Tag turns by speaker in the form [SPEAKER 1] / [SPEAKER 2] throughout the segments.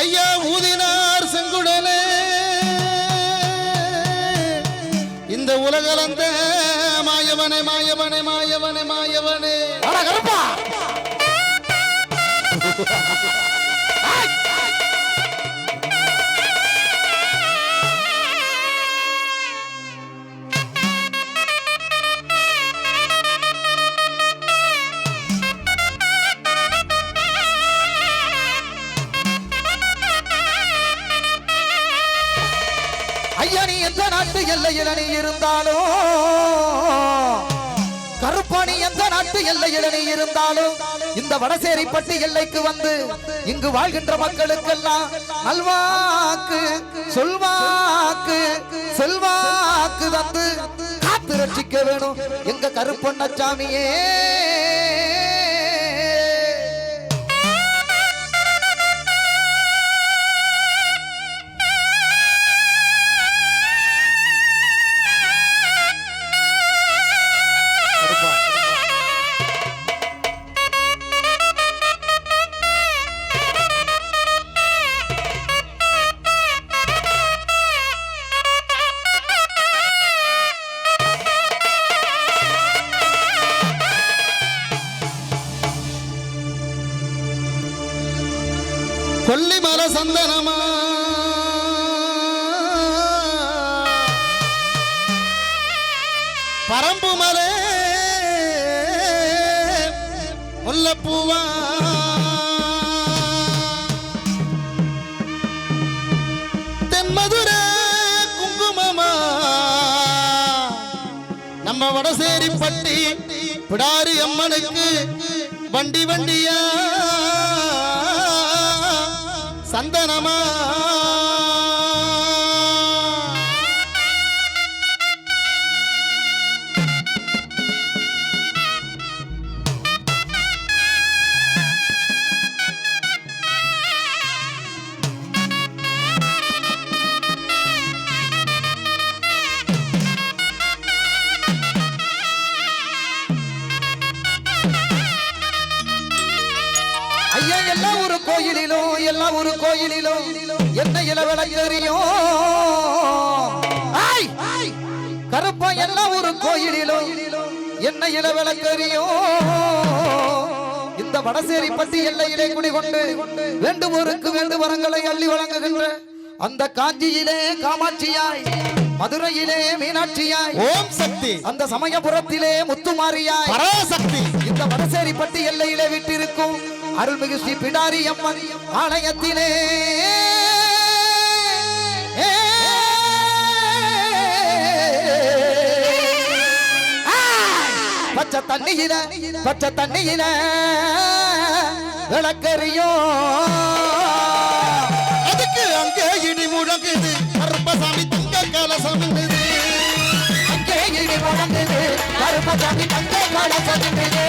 [SPEAKER 1] ஐயா ஊதினார் செங்குடலே. இந்த உலகளந்த மாயவனே மாயவனே மாயவனே மாயவனே.
[SPEAKER 2] அட கருப்பா. நாட்டு எல்லையில் நீ இருந்தாலும் கருப்பாணி எந்த நாட்டு எல்லையில் நீ இருந்தாலும் இந்த வடசேரிப்பட்டு எல்லைக்கு வந்து இங்கு வாழ்கின்ற மக்களுக்கெல்லாம் நல்வாக்கு சொல்வாக்கு செல்வாக்கு தந்து காத்து ரட்சிக்க வேணும். எங்க கருப்பண்ணச்சாமியே
[SPEAKER 1] சாமியே சந்தனமா? பரம்பு மலே முல்லப்பூவா? தென்மதுரை குங்குமமா? நம்ம வடசேரி பட்டி பிடாரி அம்மனுக்கு வண்டி வண்டியா?
[SPEAKER 2] ஒரு கோயிலிலும் என்ன இளவழக்கறியும் கருப்பா எல்லா ஒரு கோயிலிலும் என்ன இளவழக்கறியும் இந்த வடசேரி பட்டி எல்லையிலே குடிகொண்டு வேண்டுவோருக்கு வேண்டு வரங்களை அள்ளி வழங்குகின்ற அந்த காஞ்சியிலே காமாட்சியாய் மதுரையிலே மீனாட்சியாய்
[SPEAKER 1] ஓம் சக்தி.
[SPEAKER 2] அந்த சமயபுரத்திலே முத்துமாரியாய்
[SPEAKER 1] பராசக்தி
[SPEAKER 2] இந்த வடசேரிப்பட்டி எல்லையிலே விட்டிருக்கும் அருள்மிகு ஸ்ரீ பிடாரி அம்மன் ஆலயத்திலே பச்சை தண்ணியில பச்சை தண்ணியில விளக்கறியும்
[SPEAKER 1] அதுக்கு அங்கே இடி முழங்குது. கருப்பசாமி தங்க கலசம்
[SPEAKER 2] அங்கே இடி முழங்குது. கருப்பசாமி தங்கை கலசமிடுது.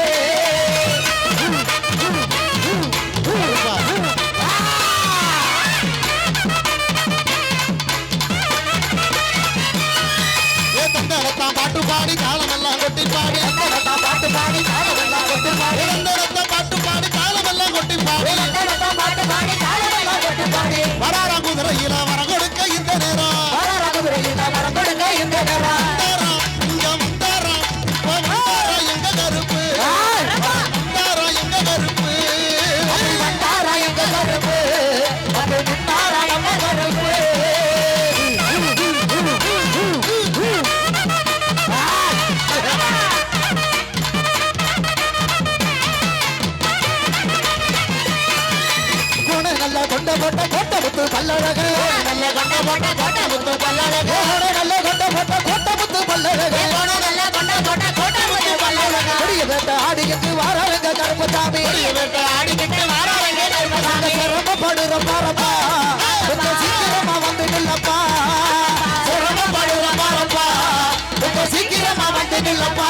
[SPEAKER 1] தந்தரத்தான் பாட்டு பாடி காலமெல்லாம் கொட்டி பாடி.
[SPEAKER 2] தந்தனத்தா பாட்டு பாடி தாளமெல்லாம் கொட்டு பாடி.
[SPEAKER 1] பாட்டு பாடி காலமெல்லாம் கொட்டி பாடி
[SPEAKER 2] பாட்டு பாடி தாளமெல்லாம் கொட்டு பாடி.
[SPEAKER 1] வராரா குதிரையில வர
[SPEAKER 2] கோட்ட முத்து பல்லழகு. நல்ல கொண்ட போட்ட கோட்ட முத்து பல்லழகு நல்ல கொண்ட போட்ட கோட்ட முத்து பல்லழகு நல்ல கொண்ட போட்ட கோட்ட முத்து பல்லழகு. பெரிய வேட்ட ஆடிக்கிட்டு வாரவங்க கருப்பசாமி. பெரிய வேட்ட ஆடிக்கிட்டு வாரவங்க கருப்பசாமி. சிரமப்படுற பாரப்பா. கொஞ்சம் சீக்கிரமா வந்து நில்லப்பா. சிரமப்படுற பாரப்பா. கொஞ்சம் சீக்கிரமா வந்து நில்லப்பா.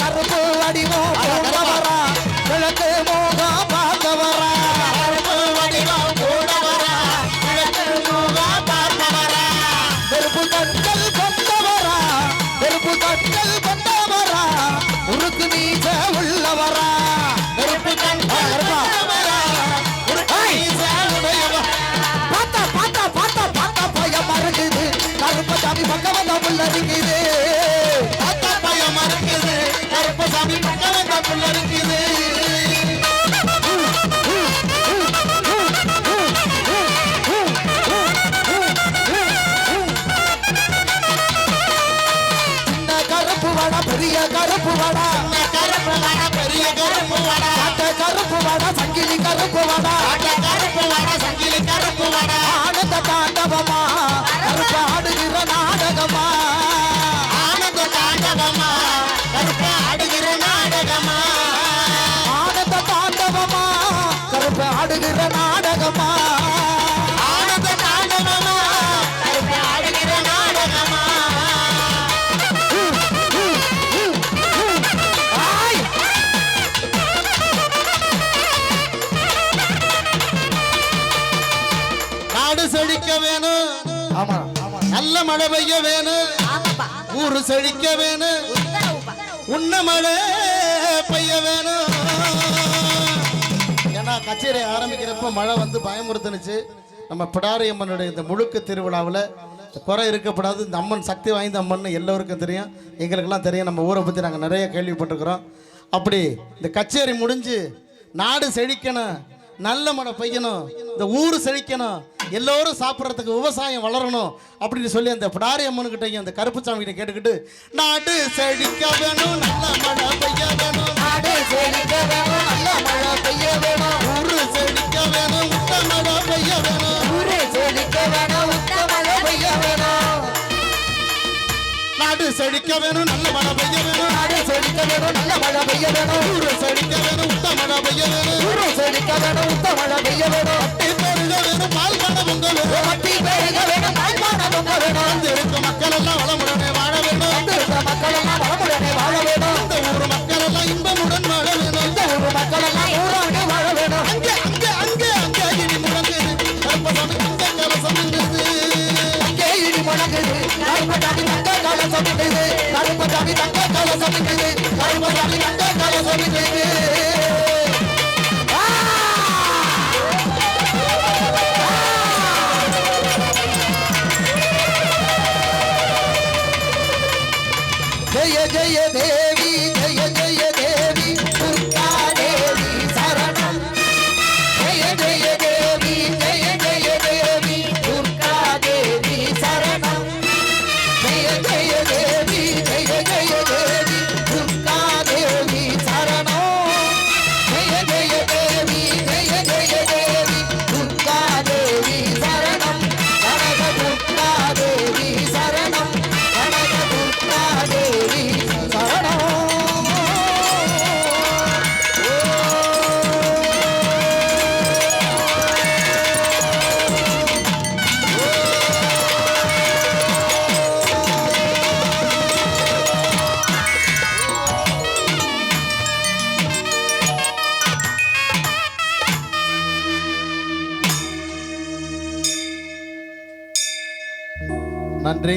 [SPEAKER 2] கருப்பு அடிமோ
[SPEAKER 1] கருப்பு
[SPEAKER 2] வடா கருப்பு வடா
[SPEAKER 1] பெரிய கருப்பு வடா
[SPEAKER 2] காட்ட கருப்பு வடா சங்கிலி கருப்பு வடா
[SPEAKER 1] காட்ட கருப்பு வடா சங்கிலி கருப்பு வடா
[SPEAKER 2] ஆனந்த தாண்டவமா கருப்பு ஆடுகிற நாடகமா.
[SPEAKER 1] ஆனந்த தாண்டவமா கருப்பு ஆடுகிற செழிக்க வேணும்.
[SPEAKER 2] ஆமா
[SPEAKER 1] நல்ல மழை பெய்ய வேணும் ஊரு செழிக்க வேணும். உன்ன மழை பெய்ய வேணும். ஏன்னா கச்சேரி ஆரம்பிக்கிறப்ப மழை வந்து பயமுறுத்துனுச்சு. நம்ம பிடாரி அம்மனுடைய இந்த முழுக்க திருவிழாவில் குறை இருக்கப்படாது. இந்த அம்மன் சக்தி வாய்ந்த அம்மன் எல்லோருக்கும் தெரியும். எங்களுக்கெல்லாம் தெரியும். நம்ம ஊரை பற்றி நாங்கள் நிறைய கேள்விப்பட்டிருக்கிறோம். அப்படி இந்த கச்சேரி முடிஞ்சு நாடு செழிக்கணும். நல்ல மழை பெய்யணும். இந்த ஊர் செழிக்கணும். எல்லோரும் சாப்பிட்றதுக்கு விவசாயம் வளரணும் அப்படின்னு சொல்லி அந்த பிடாரி அம்மனுக்கிட்டையும் அந்த கருப்புசாமி கிட்ட கேட்டுக்கிட்டு நாடு செழிக்க வேணும் நல்ல மழை பெய்ய வேணும்.
[SPEAKER 2] நாடு செழிக்க வேணும் நல்ல மழை பெய்ய வேணும்.
[SPEAKER 1] ஊரு செழிக்க வேணும் முட்டை மழை பெய்ய வேணும்.
[SPEAKER 2] ஊரே செழிக்க வேணும் உத்த மழை பெய்ய வேணும்.
[SPEAKER 1] நாடு செழிக்க வேணும் நல்ல மழை பெய்ய வேணும்.
[SPEAKER 2] நாடு செழிக்க வேணும் நல்ல மழை பெய்ய வேணும்.
[SPEAKER 1] ஊரு செழிக்க வேணும் முட்டை மழை பெய்ய வேணும்.
[SPEAKER 2] ஊரே செழிக்க வேணும்
[SPEAKER 1] மக்கள் எல்லாம் வளமுடனே வாழ வேணும்
[SPEAKER 2] மக்கள் எல்லாம் வளமுடனே வாழ வேணும்
[SPEAKER 1] இந்த ஊர் மக்கள் எல்லாம் இன்பமுடன் வாழ வேணும்
[SPEAKER 2] இந்த ஊர் மக்கள் எல்லாம் ஊராக வாழ வேணும்
[SPEAKER 1] அங்கே அங்கே அங்கே அங்கே இடி முழங்குது கருப்பசாமி இந்த கலசம் நின்னுது.
[SPEAKER 2] அங்கே இடி முழங்குது கருப்பசாமி தங்க கலசம் நின்னுது கருப்பசாமி தங்க கலசம் நின்னுது கருப்பசாமி தங்க கலசம் நின்னுது जय जय देवी जय जय
[SPEAKER 1] நன்றி